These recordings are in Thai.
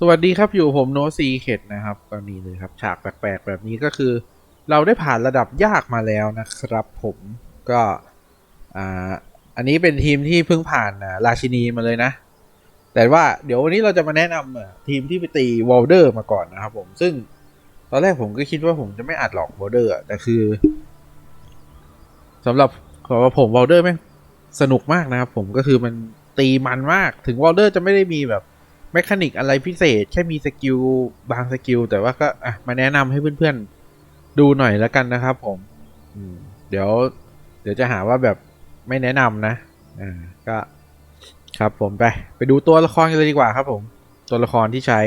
สวัสดีครับอยู่ผมโนซีเขตนะครับก็นี่เลยครับฉากแปลกๆ แบบนี้ก็คือ เราได้ผ่านระดับยากมาแล้วนะครับ ผมก็อ่าอันนี้เป็นทีมที่เพิ่งผ่านราชินีมาเลยนะ แต่ว่าเดี๋ยววันนี้เราจะมาแนะนำทีมที่ไปตีวอลเดอร์มาก่อนนะครับผมซึ่งตอนแรกผมก็คิดว่าผมจะไม่อัดหรอกวอลเดอร์แต่คือสำหรับสำหรับผมวอลเดอร์แม่งสนุกมากนะครับผมก็คือมันตีมันมากถึงวอลเดอร์จะไม่ได้มีแบบ แมคานิกอะไรพิเศษ แค่มีสกิลบางสกิล แต่ว่าก็อะมาแนะนำให้เพื่อนๆดูหน่อยแล้วกันนะครับผมอืมเดี๋ยว เดี๋ยวจะหาว่าแบบไม่แนะนำนะอ่าก็ครับผมไป ไปดูตัวละครกันเลยดีกว่าครับผม ตัวละครที่ใช้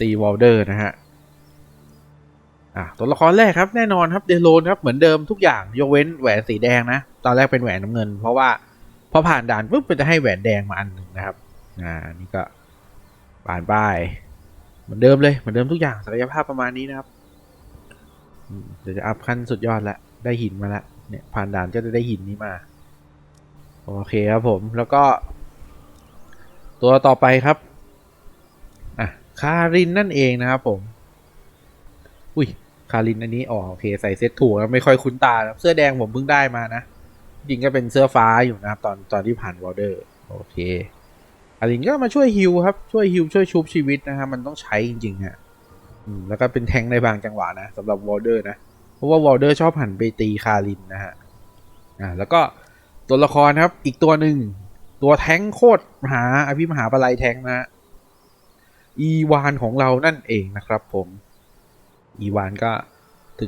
ตีวอลเดอร์นะฮะอะตัวละครแรกครับแน่นอนครับเดโลนครับเหมือนเดิมทุกอย่างยกเว้นแหวนสีแดงนะ ตอนแรกเป็นแหวนน้ำเงิน เพราะว่าพอผ่านด่านปุ๊บมันจะให้แหวนแดงมาอันหนึ่งนะครับ อ่านี่ก็ ผ่านไป เหมือนเดิมเลยเหมือนเดิมทุกอย่างศักยภาพประมาณนี้นะครับเดี๋ยวจะอัพขั้นสุดยอดแล้วได้หินมาแล้วเนี่ยผ่านด่านก็จะได้หินนี้มา โอเคครับผมแล้วก็ ตัวต่อไปครับอะคารินนั่นเองนะครับผม อุ้ยคารินอันนี้อ๋อโอเคใส่เซ็ตถูกแล้วไม่ค่อยคุ้นตานะเสื้อแดงผมเพิ่งได้มานะจริงก็เป็นเสื้อฟ้าอยู่นะครับ ตอนตอนที่ผ่านวอลเดอร์ โอเค อารินก็มาช่วยฮิวครับ ช่วยฮิวช่วยชุบชีวิตนะครับมันต้องใช้จริงๆฮะแล้วก็เป็นแทงในบางจังหวะนะสำหรับวอลเดอร์นะ เพราะว่าวอลเดอร์ชอบหันไปตีคารินนะฮะอ่าแล้วก็ตัวละครครับ อีกตัวหนึ่งตัวแทงโคตรมหาอภิมหาปลัยแทงนะฮะอีวานของเรานั่นเองนะครับผม อีวานก็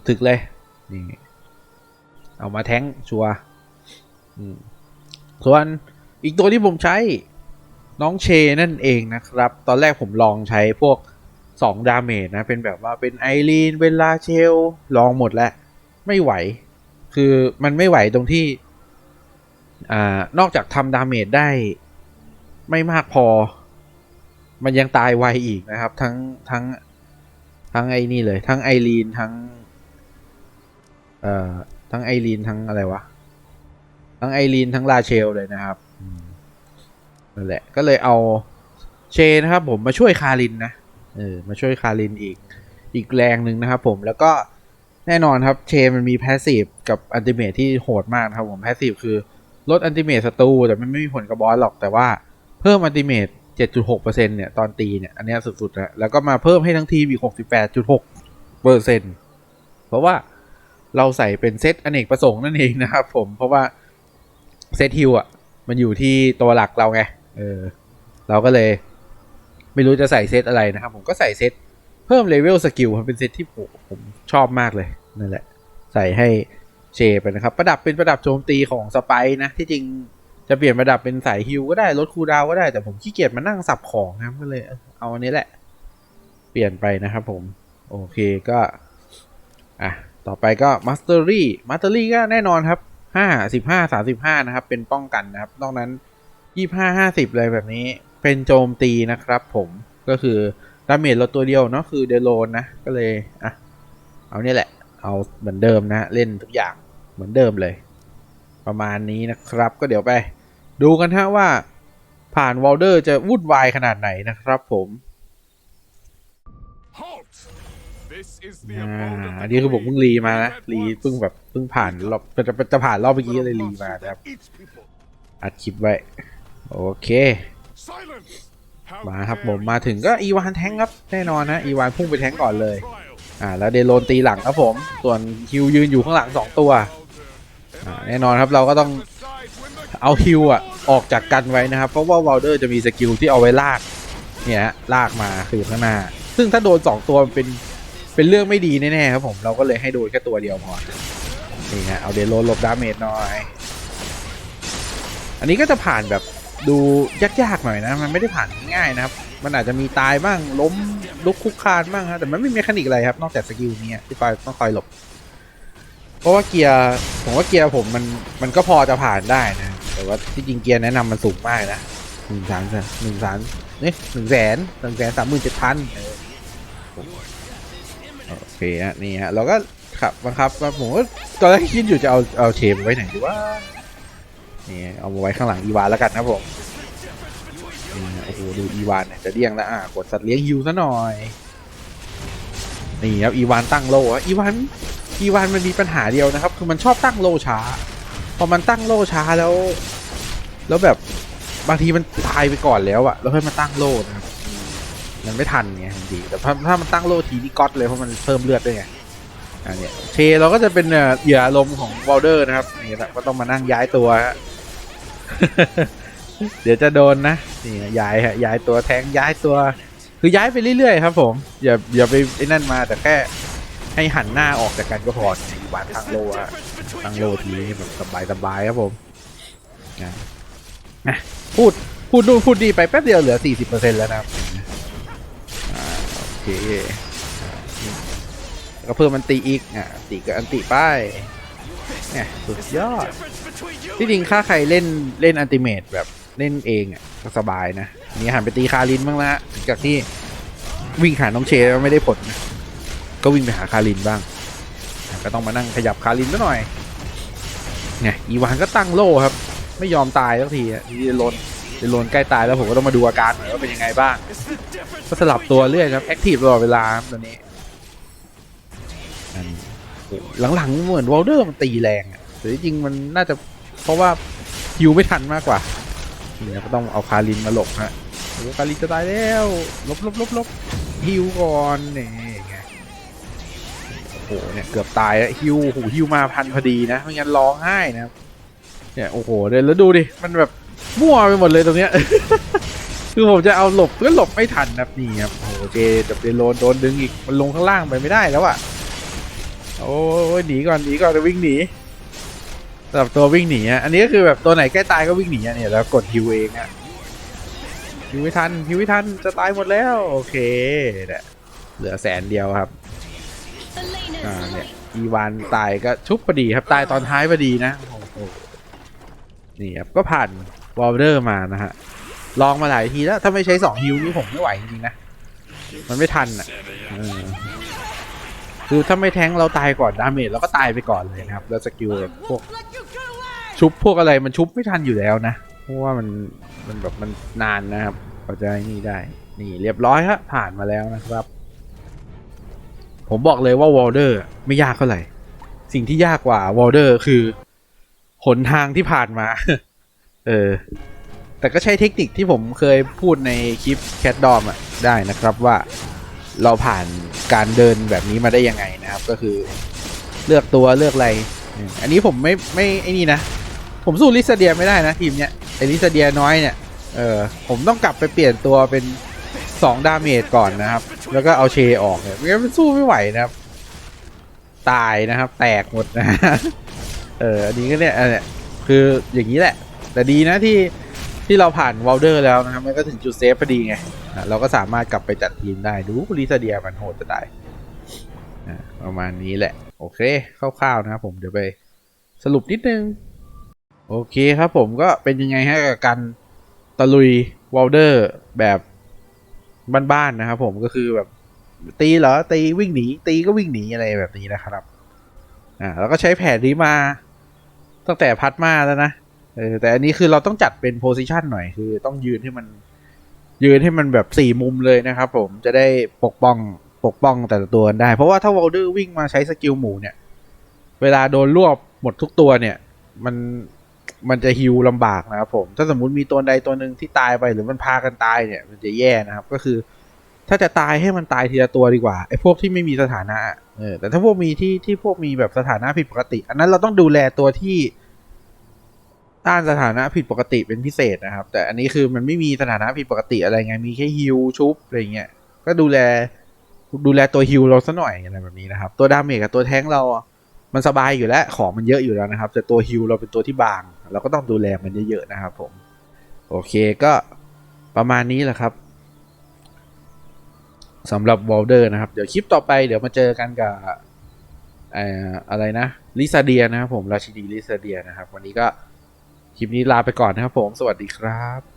ถึกๆเลยนี่เอามาแทงชัวส่วนอีกตัวที่ผมใช้ น้องเชนั่นเองนะครับ ตอนแรกผมลองใช้พวก 2 ดาเมจนะ เป็นแบบว่าเป็นไอรีนเป็นลาเชล ลองหมดแล้ว ไม่ไหว คือมันไม่ไหวตรงที่อ่านอกจากทำดาเมจได้ไม่มากพอ มันยังตายไวอีกนะครับ ทั้งทั้งทั้งไอ้นี่เลย ทั้งไอรีนทั้งเอ่อทั้งไอรีนทั้งอะไรวะ ทั้งไอรีนทั้งลาเชลเลยนะครับ นั่นแหละ ก็เลยเอาเชนะครับผมมาช่วยคารินนะ เออ มาช่วยคารินอีก อีกแรงหนึ่งนะครับผม แล้วก็แน่นอนครับ เชมันมีแพสซีฟกับอันติเมทที่โหดมากครับผม แพสซีฟคือลดอันติเมทศัตรูแต่มันไม่มีผลกับบอสหรอก แต่ว่าเพิ่มอันติเมท7.6%เนี่ย ตอนตีเนี่ย อันนี้สุดๆนะแล้วก็มาเพิ่มให้ทั้งทีมอีก 68.6%เปอร์เซ็นต์เพราะว่าเราใส่เป็นเซตอเนกประสงค์นั่นเองนะครับผม เพราะว่าเซตฮิลอะ มันอยู่ที่ตัวหลักเราไง เออ เราก็เลย ไม่รู้จะใส่เซตอะไรนะครับ ผมก็ใส่เซตเพิ่มเลเวลสกิลครับเป็นเซตที่ผมผมชอบมากเลยนั่นแหละ ใส่ให้เชไปนะครับ ประดับเป็นประดับโจมตีของสไปร์นะ ที่จริงจะเปลี่ยนประดับเป็นสายฮิลก็ได้ลดคูดาวก็ได้แต่ผมขี้เกียจมานั่งสับของนะครับก็เลยเออเอาอันนี้แหละ เปลี่ยนไปนะครับผม โอเคก็ อะ ต่อไปก็มาสเตอรี่มาสเตอรี่ก็แน่นอนครับห้าสิบห้าสาสิบห้านะครับ เป็นป้องกันนะครับนอกนั้น ยี่ห้าห้าสิบเลยแบบนี้ เป็นโจมตีนะครับผมก็คือดาเมจลดตัวเดียวเนาะคือเดโลนนะ ก็เลยอะเอาเนี่ยแหละ เอาเหมือนเดิมนะ เล่นทุกอย่างเหมือนเดิมเลย ประมาณนี้นะครับ ก็เดี๋ยวไป ดูกันฮะว่าผ่านวอลเดอร์จะวุ่นวายขนาดไหนนะครับผม Halt! This is the อ่า abode of อัน the นี้คือผม queen. เพิ่งรีมานะ That รี once เพิ่งแบบเพิ่งผ่านรอบจะจะจะผ่านรอบเมื่อกี้เลยรีมา monster นะครับ that eats people. อัดคลิปไว้ โอเค Silence! How มาครับ dare ผม you มาถึงก็ insult อีวานแทงครับแน่นอนนะอีวานพุ่งไปแทงก่อนเลย trial. อ่าแล้วเดโลนตีหลังครับผม ส่วนฮิวยืนอยู่ข้างหลังสองตัว อ่าแน่นอนครับเราก็ต้อง Decide when the เอาฮิวอะออกจากกันไว้นะครับ เพราะว่าวอลเดอร์จะมีสกิลที่เอาไว้ลากเนี่ยฮะลากมาคืออยู่ข้างหน้า ซึ่งถ้าโดนสองตัวมันเป็นเป็นเรื่องไม่ดีแน่ๆครับผมเราก็เลยให้โดนแค่ตัวเดียวพอนี่ฮะเอาเดโลนหลบดาเมจหน่อย อันนี้ก็จะผ่านแบบ ดูยากๆหน่อยนะ มันไม่ได้ผ่านง่ายนะครับ มันอาจจะมีตายบ้างล้มลุกคุกคานบ้างครับแต่มันไม่มีคานิกอะไรครับ นอกจากสกิลนี้ที่คอยต้องคอยหลบ เพราะว่าเกียร์ผมว่าเกียร์ผมมันมันก็พอจะผ่านได้นะ แต่ว่าที่จริงเกียร์แนะนำมันสูงมากนะหนึ่งสามหนึ่งสามเนี่ยหนึ่งแสนหนึ่งแสนสามหมื่นเจ็ดพันโอเคฮะนี่ฮะเราก็ขับบังคับมาผมก็ตอนแรกคิดอยู่จะเอาเอาเชมไว้ไหนดีว่า นี่เอามาไว้ข้างหลังอีวานแล้วกันครับผมโอ้โหดูอีวานเนี่ยจะเลี่ยงแล้วอะกดสัตว์เลี้ยงฮิวซะหน่อยนี่ครับอีวานตั้งโลอะอีวานอีวานมันมีปัญหาเดียวนะครับ คือมันชอบตั้งโลช้า พอมันตั้งโลช้าแล้ว แล้วแบบบางทีมันตายไปก่อนแล้วอะแล้วค่อยมาตั้งโลนะครับมันไม่ทันไงบางทีแต่ถ้าถ้ามันตั้งโลทีนี่ก๊อตเลยเพราะมันเพิ่มเลือดด้วยไงอันนี้เชเราก็จะเป็นเอ่อเหยื่ออารมณ์ของวอลเดอร์นะครับนี่แหละก็ต้องมานั่งย้ายตัวฮะ เดี๋ยวจะโดนนะนี่ย้ายฮะย้ายตัวแทงย้ายตัว คือย้ายไปเรื่อยๆครับผมอย่าอย่าไปไอ้นั่นมาแต่แค่ให้หันหน้าออกจากกันก็พอในวานทางโลอะทางโลทีนี้แบบสบายๆครับผมนะพูดพูดนู่นพูดดีไปแป๊บเดียวเหลือ 40%แล้วนะครับอ่าโอเคแล้วก็เพิ่มมันตีอีกอะตีกับอันติไป เนี่ยสุดยอด ที่จริงค่าใครเล่นเล่นอันติเมตแบบเล่นเองอะก็สบายนะ นี่หันไปตีคารินบ้างละจากที่วิ่งหาน้องเชแล้วไม่ได้ผลนะก็วิ่งไปหาคารินบ้างอะก็ต้องมานั่งขยับคารินซะหน่อยเนี่ยอีวานก็ตั้งโล่ครับ ไม่ยอมตายสักทีอะทีโลนเดโลนใกล้ตายแล้วผมก็ต้องมาดูอาการหน่อยว่าเป็นยังไงบ้าง ก็สลับตัวเรื่อยครับแอคทีฟตลอดเวลาครับตอนนี้อันโอ้ หลังๆเหมือนวอลเดอร์มันตีแรงอะแต่จริงมันน่าจะเพราะว่าฮิวไม่ทันมากกว่านี่ก็ต้องเอาคารินมาหลบฮะโอ้คารินจะตายแล้วลบลบลบลบฮิวก่อนนี่ไงโอ้โหเนี่ยเกือบตายแล้วฮิวโอ้โหฮิวมาพันพอดีนะไม่งั้นร้องไห้นะเนี่ยโอ้โหเดี๋ยวแล้วดูดิมันแบบมั่วไปหมดเลยตรงเนี้ยคือผมจะเอาหลบก็หลบไม่ทันนะนี่ครับโอ้โหเจจับเดโลนโดนดึงอีกมันลงข้างล่างไปไม่ได้แล้วอะ โอ้ยหนีก่อนหนีก่อนจะวิ่งหนีสำหรับตัววิ่งหนีอะอันนี้ก็คือแบบตัวไหนใกล้ตายก็วิ่งหนีอะเนี่ยแล้วกดฮิวเองอะฮิวไม่ทันฮิวไม่ทันจะตายหมดแล้วโอเคเนี่ยเหลือแสนเดียวครับอ่าเนี่ยอีวานตายก็ชุบพอดีครับตายตอนท้ายพอดีนะโอ้โหนี่ครับก็ผ่านวอลเดอร์มานะฮะลองมาหลายทีแล้วถ้าไม่ใช้สองฮิวนี่ผมไม่ไหวจริงๆนะมันไม่ทันอะ คือถ้าไม่แทงเราตายก่อนดาเมจเราก็ตายไปก่อนเลยนะครับแล้วสกิลพวกชุบพวกอะไรมันชุบไม่ทันอยู่แล้วนะเพราะว่ามันมันแบบมันนานนะครับกว่าจะนี่ได้นี่เรียบร้อยฮะผ่านมาแล้วนะครับ ผมบอกเลยว่าวอลเดอร์ไม่ยากเท่าไหร่สิ่งที่ยากกว่าวอลเดอร์คือหนทางที่ผ่านมา เออ แต่ก็ใช้เทคนิคที่ผมเคยพูดในคลิปแคทดอมอะได้นะครับว่า เราผ่านการเดินแบบนี้มาได้ยังไงนะครับ ก็คือเลือกตัวเลือกอะไร อันนี้ผมไม่ไม่ไอ้นี่นะ ผมสู้ลิซาเดียไม่ได้นะทีมเนี้ยไอลิซาเดียน้อยเนี่ยเออผมต้องกลับไปเปลี่ยนตัวเป็นสองดาเมจก่อนนะครับ แล้วก็เอาเชออกเนี่ยไม่งั้นสู้ไม่ไหวนะครับ ตายนะครับ แตกหมดนะเอออันนี้ก็เนี่ยอันเนี้ยคืออย่างนี้แหละ แต่ดีนะที่ ที่เราผ่านวอลเดอร์แล้วนะครับมันก็ถึงจุดเซฟพอดีไงเราก็สามารถกลับไปจัดทีมได้ดูลิซาเดียมันโหดจะตายประมาณนี้แหละ โอเคคร่าวๆนะครับผมเดี๋ยวไปสรุปนิดนึง โอเคครับผมก็เป็นยังไงฮะกับการตะลุยวอลเดอร์แบบบ้านๆนะครับผมก็คือแบบตีเหรอตีวิ่งหนี ตีก็วิ่งหนีอะไรแบบนี้นะครับอ่าแล้วก็ใช้แผนนี้มาตั้งแต่พัดมาแล้วนะ เออแต่อันนี้คือเราต้องจัดเป็นโพซิชันหน่อยคือ ต้องยืนให้มัน ยืนให้มันแบบสี่มุมเลยนะครับผมจะได้ปกป้องปกป้องแต่ละตัวได้ เพราะว่าถ้าวอลเดอร์วิ่งมาใช้สกิลหมูเนี่ย เวลาโดนรวบหมดทุกตัวเนี่ย มันมันจะฮิวลำบากนะครับผม ถ้าสมมุติมีตัวใดตัวหนึ่งที่ตายไปหรือมันพากันตายเนี่ย มันจะแย่นะครับ ก็คือ ถ้าจะตายให้มันตายทีละตัวดีกว่าไอ้พวกที่ไม่มีสถานะเออแต่ถ้าพวกมีที่ที่พวกมีแบบสถานะผิดปกติ อันนั้นเราต้องดูแลตัวที่ ต้านสถานะผิดปกติเป็นพิเศษนะครับ แต่อันนี้คือมันไม่มีสถานะผิดปกติอะไรไงมีแค่ฮิวชุบอะไรเงี้ยก็ดูแลดูแลตัวฮิวเราซะหน่อยอะไรแบบนี้นะครับ ตัวดาเมจกับตัวแท้งเรา มันสบายอยู่แล้วของมันเยอะอยู่แล้วนะครับ แต่ตัวฮิวเราเป็นตัวที่บาง เราก็ต้องดูแลมันเยอะๆนะครับ ผม โอเคก็ประมาณนี้แหละครับสำหรับวอลเดอร์นะครับ เดี๋ยวคลิปต่อไปเดี๋ยวมาเจอกันกับเอ่ออะไรนะลิซาเดียนะครับผมราชินีลิซาเดียนะครับ วันนี้ก็ คลิปนี้ลาไปก่อนนะครับผม สวัสดีครับ